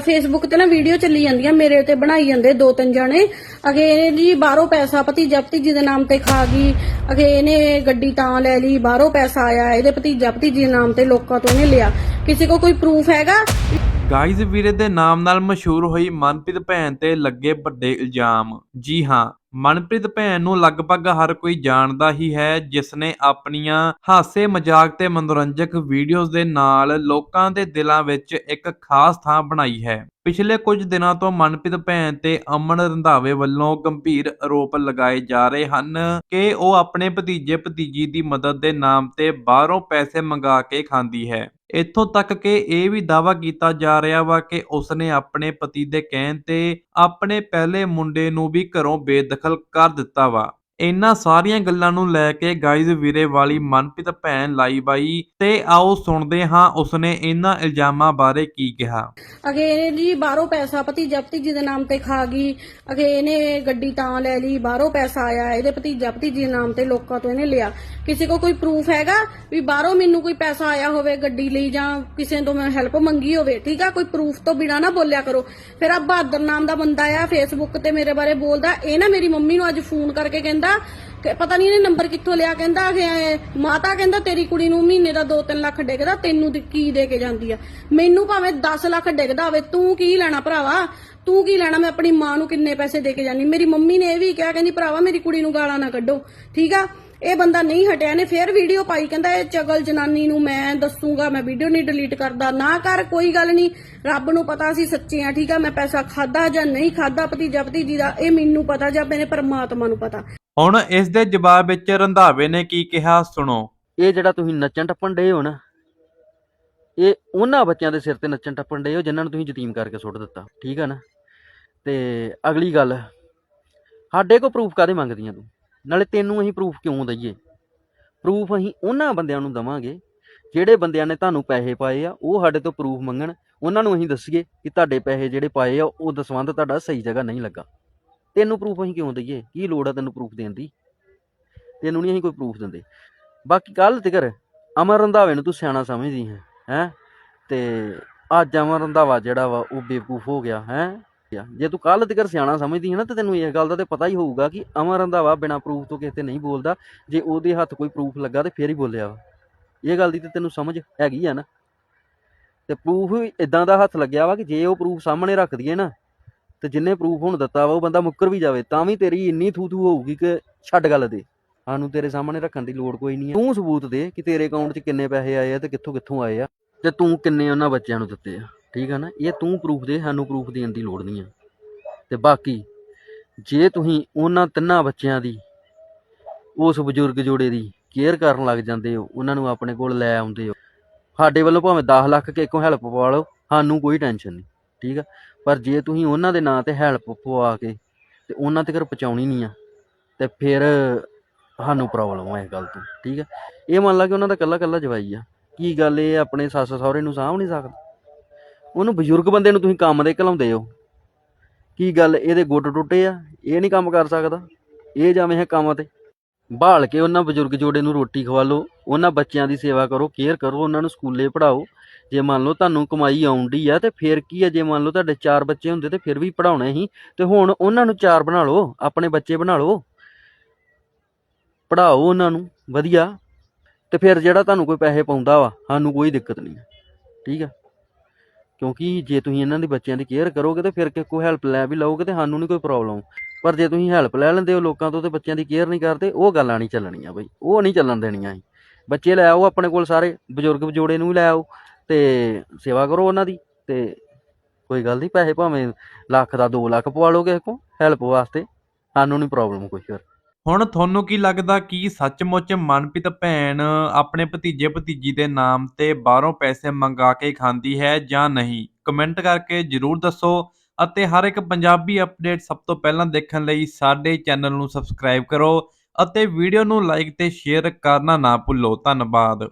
Facebook ਤੇ ਨਾ video ਚੱਲੀ ਜਾਂਦੀਆਂ ਮੇਰੇ ਤੇ ਬਣਾਈ ਜਾਂਦੇ ਦੋ ਤਿੰਨ ਜਣੇ। ਅਗੇ ਜੀ ਬਾਹਰੋਂ ਪੈਸਾ ਭਤੀਜਾ ਭਤੀਜੀ ਦੇ ਨਾਮ ਤੇ ਖਾ ਗਈ। ਅਗੇ ਇਹਨੇ ਗੱਡੀ ਤਾਂ ਲੈ ਲਈ, ਬਾਹਰੋਂ ਪੈਸਾ ਆਇਆ, ਇਹਦੇ ਭਤੀਜਾ ਭਤੀਜੀ ਦੇ ਨਾਮ ਤੇ ਲੋਕਾਂ ਤੋਂ ਇਹਨੇ ਲਿਆ। ਕਿਸੇ ਕੋ ਕੋਈ ਪ੍ਰੂਫ ਹੈਗਾ? ਗਾਇਜ਼ ਵੀਰੇ ਦੇ ਨਾਮ ਨਾਲ ਮਸ਼ਹੂਰ ਹੋਈ ਮਨਪ੍ਰੀਤ ਭੈਣ ਤੇ ਲੱਗੇ ਵੱਡੇ ਇਲਜ਼ਾਮ। ਜੀ ਹਾਂ ਮਨਪ੍ਰੀਤ ਭੈਣ ਨੂੰ ਲਗਭਗ ਹਰ ਕੋਈ ਜਾਣਦਾ ਹੀ ਹੈ ਜਿਸ ਨੇ ਆਪਣੀਆਂ ਹਾਸੇ ਮਜ਼ਾਕ ਤੇ ਮਨੋਰੰਜਕ ਵੀਡੀਓਜ਼ ਦੇ ਨਾਲ ਲੋਕਾਂ ਦੇ ਦਿਲਾਂ ਵਿੱਚ ਇੱਕ ਖਾਸ ਥਾਂ ਬਣਾਈ ਹੈ। ਪਿਛਲੇ ਕੁਝ ਦਿਨਾਂ ਤੋਂ ਮਨਪ੍ਰੀਤ ਭੈਣ ਤੇ ਅਮਨ ਰੰਧਾਵੇ ਵੱਲੋਂ ਗੰਭੀਰ ਆਰੋਪ ਲਗਾਏ ਜਾ ਰਹੇ ਹਨ ਕਿ ਉਹ ਆਪਣੇ ਭਤੀਜੇ ਭਤੀਜੀ ਦੀ ਮਦਦ ਦੇ ਨਾਮ ਤੇ ਬਾਹਰੋਂ ਪੈਸੇ ਮੰਗਾ ਕੇ ਖਾਂਦੀ ਹੈ। ਇੱਥੋਂ ਤੱਕ ਕਿ ਇਹ ਵੀ ਦਾਵਾ ਕੀਤਾ ਜਾ ਰਿਹਾ ਵਾ ਕਿ ਉਸਨੇ ਆਪਣੇ ਪਤੀ ਦੇ ਕਹਿਣ ਤੇ ਆਪਣੇ ਪਹਿਲੇ ਮੁੰਡੇ ਨੂੰ ਵੀ ਘਰੋਂ ਬੇਦਖਲ ਕਰ ਦਿੱਤਾ ਵਾ। ਇਹਨਾਂ ਸਾਰੀਆਂ ਗੱਲਾਂ ਨੂੰ ਲੈ ਕੇ ਗਾਇਜ਼ ਵੀਰੇ ਵਾਲੀ ਮਨਪ੍ਰੀਤ ਭੈਣ ਲਾਈ ਬਾਈ ਤੇ ਆਓ ਸੁਣਦੇ ਹਾਂ ਉਸਨੇ ਇਹਨਾਂ ਇਲਜ਼ਾਮਾਂ ਬਾਰੇ ਕੀ ਕਿਹਾ। ਅਗੇ ਇਹਨੇ ਜੀ ਬਾਹਰੋਂ ਪੈਸਾ ਭਤੀਜਾ ਭਤੀਜੀ ਦੇ ਨਾਮ ਤੇ ਖਾ ਗਈ। ਅਗੇ ਇਹਨੇ ਗੱਡੀ ਤਾਂ ਲੈ ਲਈ, ਬਾਹਰੋਂ ਪੈਸਾ ਆਇਆ, ਇਹਦੇ ਭਤੀਜਾ ਭਤੀਜੀ ਦੇ ਨਾਮ ਤੇ ਲੋਕਾਂ ਤੋਂ ਇਹਨੇ ਲਿਆ। ਕਿਸੇ ਕੋ ਕੋਈ ਪ੍ਰੂਫ ਹੈਗਾ ਵੀ ਬਾਹਰੋਂ ਮੈਨੂੰ ਕੋਈ ਪੈਸਾ ਆਇਆ ਹੋਵੇ ਗੱਡੀ ਲਈ ਜਾਂ ਕਿਸੇ ਤੋਂ ਮੈਂ ਹੈਲਪ ਮੰਗੀ ਹੋਵੇ, ਠੀਕ ਆ? ਕੋਈ ਪ੍ਰੂਫ ਤੋਂ ਬਿਨਾ ਨਾ ਬੋਲਿਆ ਕਰੋ। ਫਿਰ ਆ ਬਹਾਦਰ ਨਾਮ ਦਾ ਬੰਦਾ ਆ ਫੇਸਬੁੱਕ ਤੇ ਮੇਰੇ ਬਾਰੇ ਬੋਲਦਾ, ਇਹ ਨਾ ਮੇਰੀ ਮੰਮੀ ਨੂੰ ਅੱਜ ਫੋਨ ਕਰਕੇ ਕਹਿੰਦਾ ਕਿ ਪਤਾ ਨਹੀਂ ਇਹਨੇ ਨੰਬਰ ਕਿੱਥੋਂ ਲਿਆ, ਕਹਿੰਦਾ ਕਿ ਇਹ ਮਾਤਾ ਕਹਿੰਦਾ ਤੇਰੀ ਕੁੜੀ ਨੂੰ ਮਹੀਨੇ ਦਾ 2-3 ਲੱਖ ਡਿੱਗਦਾ, ਤੈਨੂੰ ਦੀ- ਕੀ ਦੇ ਕੇ ਜਾਂਦੀ ਆ? ਮੈਨੂੰ ਭਾਵੇਂ 10 ਲੱਖ ਡਿੱਗਦਾ ਹੋਵੇ, ਤੂੰ ਕੀ ਲੈਣਾ ਭਰਾਵਾ? ਤੂੰ ਕੀ ਲੈਣਾ? ਮੈਂ ਆਪਣੀ ਮਾਂ ਨੂੰ ਕਿੰਨੇ ਪੈਸੇ ਦੇ ਕੇ ਜਾਨੀ ਮੇਰੀ ਮੰਮੀ ਨੇ ਇਹ ਵੀ ਕਿਹਾ, ਕਹਿੰਦੀ, ਭਰਾਵਾ, ਮੇਰੀ ਕੁੜੀ ਨੂੰ ਗਾਲਾਂ ਨਾ ਕੱਢੋ। ਠੀਕ ਆ? ਇਹ ਬੰਦਾ ਨਹੀਂ ਹਟਿਆ ਨੇ ਫੇਰ ਵੀਡੀਓ ਪਾਈ, ਕਹਿੰਦਾ, ਇਹ ਚਗਲ ਜਨਾਨੀ ਨੂੰ ਮੈਂ ਦੱਸੂਗਾ, ਮੈਂ ਵੀਡੀਓ ਨਹੀਂ ਡਿਲੀਟ ਕਰਦਾ। ਨਾ ਕਰ, ਕੋਈ ਗੱਲ ਨਹੀਂ। ਰੱਬ ਨੂੰ ਪਤਾ ਸੀ ਸੱਚੇ ਆ, ਠੀਕ ਆ? ਮੈਂ ਪੈਸਾ ਖਾਦਾ ਜਾਂ ਨਹੀਂ ਖਾਦਾ ਭਤੀਜਾ ਭਤੀਜੀ ਦਾ, ਇਹ ਮੈਨੂੰ ਪਤਾ ਜਾਂ ਮੇਰੇ ਪਰਮਾਤਮਾ ਨੂੰ ਪਤਾ। ਹੁਣ ਇਸ ਦੇ ਜਵਾਬ ਵਿੱਚ ਰੰਧਾਵੇ ਨੇ ਕੀ ਕਿਹਾ ਸੁਣੋ। ਇਹ ਜਿਹੜਾ ਤੁਸੀਂ ਨੱਚਣ ਟੱਪਣ ਡੇ ਹੋ ਨਾ, ਇਹ ਉਹਨਾਂ ਬੱਚਿਆਂ ਦੇ ਸਿਰ ਤੇ ਨੱਚਣ ਟੱਪਣ ਡੇ ਹੋ ਜਿਨ੍ਹਾਂ ਨੂੰ ਤੁਸੀਂ ਯਤੀਮ ਕਰਕੇ ਸੁੱਟ ਦਿੱਤਾ, ਠੀਕ ਆ ਨਾ? ਤੇ ਅਗਲੀ ਗੱਲ, ਸਾਡੇ ਕੋ ਪ੍ਰੂਫ ਕਾਦੇ ਮੰਗਦੀਆਂ ਤੂੰ? ਨਾਲੇ ਤੈਨੂੰ ਅਸੀਂ ਪ੍ਰੂਫ ਕਿਉਂ ਦਈਏ? ਪ੍ਰੂਫ ਅਸੀਂ ਉਹਨਾਂ ਬੰਦਿਆਂ ਨੂੰ ਦਵਾਂਗੇ, ਜਿਹੜੇ ਬੰਦਿਆਂ ਨੇ ਤੁਹਾਨੂੰ ਪੈਸੇ ਪਾਏ ਆ, ਉਹ ਸਾਡੇ ਤੋਂ ਪ੍ਰੂਫ ਮੰਗਣ, ਉਹਨਾਂ ਨੂੰ ਅਸੀਂ ਦੱਸੀਏ ਕਿ ਤੁਹਾਡੇ ਪੈਸੇ ਜਿਹੜੇ ਪਾਏ ਆ, ਉਹ ਦਸਵੰਧ ਤੁਹਾਡਾ ਸਹੀ ਜਗ੍ਹਾ ਨਹੀਂ ਲੱਗਾ। ਤੈਨੂੰ ਪ੍ਰੂਫ ਅਸੀਂ ਕਿਉਂ ਦਈਏ? ਕੀ ਲੋੜ ਆ ਤੈਨੂੰ ਪ੍ਰੂਫ ਦੇਣ ਦੀ? ਤੈਨੂੰ ਨਹੀਂ ਅਸੀਂ ਕੋਈ ਪ੍ਰੂਫ ਦਿੰਦੇ। ਬਾਕੀ ਕੱਲ ਤਿਕਰ, ਅਮਰ ਰੰਧਾਵੇ ਨੂੰ ਤੂੰ ਸਿਆਣਾ ਸਮਝਦੀ ਹੈ ਹੈ? ਤੇ ਅੱਜ ਅਮਰ ਰੰਧਾਵਾ ਜਿਹੜਾ ਵਾ, ਉਹ ਬੇਵਕੂਫ ਹੋ ਗਿਆ, ਹੈ? ਜੇ ਤੂੰ ਕੱਲ ਤਿਕਰ ਸਿਆਣਾ ਸਮਝਦੀ ਹੈ ਨਾ, ਤੇ ਤੈਨੂੰ ਇਸ ਗੱਲ ਦਾ ਤੇ ਪਤਾ ਹੀ ਹੋਊਗਾ ਕਿ ਅਮਰ ਰੰਧਾਵਾ ਬਿਨਾਂ ਪ੍ਰੂਫ ਤੋਂ ਕਿਸੇ ਤੇ ਨਹੀਂ ਬੋਲਦਾ। ਜੇ ਉਹਦੇ ਹੱਥ ਕੋਈ ਪ੍ਰੂਫ ਲੱਗਾ ਤੇ ਫੇਰ ਹੀ ਬੋਲਿਆ ਵਾ। ਇਹ ਗੱਲ ਦੀ ਤੇ ਤੈਨੂੰ ਸਮਝ ਹੈਗੀ ਆ ਨਾ। ਤੇ ਪ੍ਰੂਫ ਵੀ ਇਦਾਂ ਦਾ ਹੱਥ ਲੱਗਿਆ ਵਾ ਕਿ ਜੇ ਉਹ ਪ੍ਰੂਫ ਸਾਹਮਣੇ ਰੱਖ ਦਈਏ ਨਾ ਤੇ ਜਿੰਨੇ ਪ੍ਰੂਫ ਹੁਣ ਦਿੱਤਾ ਵਾ, ਉਹ ਬੰਦਾ ਮੁੱਕਰ ਵੀ ਜਾਵੇ, ਤਾਂ ਵੀ ਤੇਰੀ ਇੰਨੀ ਥੂ ਥੂ ਹੋਊਗੀ ਕਿ ਛੱਡ ਗੱਲ ਦੇ। ਸਾਨੂੰ ਤੇਰੇ ਸਾਹਮਣੇ ਰੱਖਣ ਦੀ ਲੋੜ ਕੋਈ ਨਹੀਂ ਹੈ ਤੂੰ ਸਬੂਤ ਦੇ ਕਿ ਤੇਰੇ ਅਕਾਊਂਟ 'ਚ ਕਿੰਨੇ ਪੈਸੇ ਆਏ ਆ ਤੇ ਕਿੱਥੋਂ ਕਿੱਥੋਂ ਆਏ ਆ ਤੇ ਤੂੰ ਕਿੰਨੇ ਉਹਨਾਂ ਬੱਚਿਆਂ ਨੂੰ ਦਿੱਤੇ ਆ। ਠੀਕ ਆ ਨਾ? ਇਹ ਤੂੰ ਪ੍ਰੂਫ ਦੇ, ਸਾਨੂੰ ਪ੍ਰੂਫ ਦੇਣ ਦੀ ਲੋੜ ਨਹੀਂ ਆ। ਤੇ ਬਾਕੀ, ਜੇ ਤੁਸੀਂ ਉਹਨਾਂ ਤਿੰਨਾਂ ਬੱਚਿਆਂ ਦੀ, ਉਸ ਬਜ਼ੁਰਗ ਜੋੜੇ ਦੀ ਕੇਅਰ ਕਰਨ ਲੱਗ ਜਾਂਦੇ ਹੋ, ਉਹਨਾਂ ਨੂੰ ਆਪਣੇ ਕੋਲ ਲੈ ਆਉਂਦੇ ਹੋ, ਸਾਡੇ ਵੱਲੋਂ ਭਾਵੇਂ 10 ਲੱਖ ਕੇ ਇੱਕੋ ਹੈਲਪ ਪਵਾ ਲਓ, ਸਾਨੂੰ ਕੋਈ ਟੈਨਸ਼ਨ ਨਹੀਂ। ਠੀਕ ਆ? ਪਰ ਜੇ ਤੁਸੀਂ ਉਹਨਾਂ ਦੇ ਨਾਂ ਤੇ ਹੈਲਪ ਪਵਾ ਕੇ ਤੇ ਉਹਨਾਂ ਤੱਕ ਪਹੁੰਚਾਉਣੀ ਨਹੀਂ ਆ, ਤੇ ਫਿਰ ਸਾਨੂੰ ਪ੍ਰੋਬਲਮ ਆ ਇਸ ਗੱਲ ਤੋਂ, ਠੀਕ ਹੈ ਇਹ ਮੰਨ ਲਾ ਕਿ ਉਹਨਾਂ ਦਾ ਕੱਲਾ ਕੱਲਾ ਜਵਾਈ ਆ, ਕੀ ਗੱਲ ਇਹ ਆਪਣੇ ਸੱਸ ਸਹੁਰੇ ਨੂੰ ਸਾਂਭ ਨਹੀਂ ਸਕਦਾ? ਉਹਨੂੰ ਬਜ਼ੁਰਗ ਬੰਦੇ ਨੂੰ ਤੁਸੀਂ ਕੰਮ ਦੇ ਘਲਾਉਂਦੇ ਹੋ, ਕੀ ਗੱਲ ਇਹਦੇ ਗੁੱਟ ਟੁੱਟੇ ਆ? ਇਹ ਨਹੀਂ ਕੰਮ ਕਰ ਸਕਦਾ, ਇਹ ਜਾਵੇਂ ਹੈ ਕੰਮ ਤੇ। ਭਾਲ ਕੇ ਉਹਨਾਂ ਬਜ਼ੁਰਗ ਜੋੜੇ ਨੂੰ ਰੋਟੀ ਖਵਾ ਲਓ ਉਹਨਾਂ ਬੱਚਿਆਂ ਦੀ ਸੇਵਾ ਕਰੋ ਕੇਅਰ ਕਰੋ, ਉਹਨਾਂ ਨੂੰ ਸਕੂਲੇ ਪੜਾਓ ਜੇ ਮੰਨ ਲਓ ਤੁਹਾਨੂੰ ਕਮਾਈ ਆਉਂਦੀ ਆ ਤੇ ਫਿਰ ਕੀ ਆ, ਜੇ ਮੰਨ ਲਓ ਤੁਹਾਡੇ ਚਾਰ ਬੱਚੇ ਹੁੰਦੇ ਤੇ ਫਿਰ ਵੀ ਪੜਾਉਣੇ ਸੀ ਤੇ ਹੁਣ ਉਹਨਾਂ ਨੂੰ ਚਾਰ ਬਣਾ ਲਓ, ਆਪਣੇ ਬੱਚੇ ਬਣਾ ਲਓ। ਪੜਾਓ ਉਹਨਾਂ ਨੂੰ, ਵਧੀਆ। ਤੇ ਫਿਰ ਜਿਹੜਾ ਤੁਹਾਨੂੰ ਕੋਈ ਪੈਸੇ ਪਾਉਂਦਾ ਵਾ, ਸਾਨੂੰ ਕੋਈ ਦਿੱਕਤ ਨਹੀਂ। ਠੀਕ ਆ? ਕਿਉਂਕਿ ਜੇ ਤੁਸੀਂ ਇਹਨਾਂ ਦੇ ਬੱਚਿਆਂ ਦੀ ਕੇਅਰ ਕਰੋਗੇ ਤੇ ਫਿਰ ਕਿ ਕੋਈ ਹੈਲਪ ਲੈ ਵੀ ਲਓਗੇ ਤੇ ਸਾਨੂੰ ਨਹੀਂ ਕੋਈ ਪ੍ਰੋਬਲਮ। ਪਰ ਜੇ ਤੁਸੀਂ ਹੈਲਪ ਲੈ ਲੈਂਦੇ ਹੋ ਲੋਕਾਂ ਤੋਂ ਤੇ ਬੱਚਿਆਂ ਦੀ ਕੇਅਰ ਨਹੀਂ ਕਰਦੇ, ਉਹ ਗੱਲਾਂ ਨਹੀਂ ਚੱਲਣੀਆਂ ਬਈ। ਉਹ ਨਹੀਂ ਚੱਲਣ ਦੇਣੀਆਂ ਅਸੀਂ। ਬੱਚੇ ਲੈ ਆਓ ਆਪਣੇ ਕੋਲ ਸਾਰੇ, ਬਜ਼ੁਰਗ ਜੋੜੇ ਨੂੰ ਵੀ ਲੈ ਆਓ। ਤੇ ਸੇਵਾ ਕਰੋ ਉਹਨਾਂ ਦੀ ਤੇ ਕੋਈ ਗੱਲ ਨਹੀਂ, ਪੈਸੇ ਭਾਵੇਂ ਲੱਖ ਦਾ 2 ਲੱਖ ਪਵਾ ਲਓ ਕਿਸੇ ਕੋ ਹੈਲਪ ਵਾਸਤੇ, ਸਾਨੂੰ ਨਹੀਂ ਪ੍ਰੋਬਲਮ ਕੋਈ ਹੋਰ ਹੁਣ ਤੁਹਾਨੂੰ ਕੀ ਲੱਗਦਾ ਕਿ ਸੱਚਮੁੱਚ ਮਨਪ੍ਰੀਤ ਭੈਣ ਆਪਣੇ ਭਤੀਜੇ ਭਤੀਜੀ ਦੇ ਨਾਮ ਤੇ ਬਾਹਰੋਂ ਪੈਸੇ ਮੰਗਾ ਕੇ ਖਾਂਦੀ ਹੈ ਜਾਂ ਨਹੀਂ? ਕਮੈਂਟ ਕਰਕੇ ਜਰੂਰ ਦੱਸੋ ਅਤੇ ਹਰ ਇੱਕ ਪੰਜਾਬੀ ਅਪਡੇਟ ਸਭ ਤੋਂ ਪਹਿਲਾਂ ਦੇਖਣ ਲਈ ਸਾਡੇ ਚੈਨਲ ਨੂੰ ਸਬਸਕ੍ਰਾਈਬ ਕਰੋ ਅਤੇ ਵੀਡੀਓ ਨੂੰ ਲਾਈਕ ਤੇ ਸ਼ੇਅਰ ਕਰਨਾ ਨਾ ਭੁੱਲੋ। ਧੰਨਵਾਦ।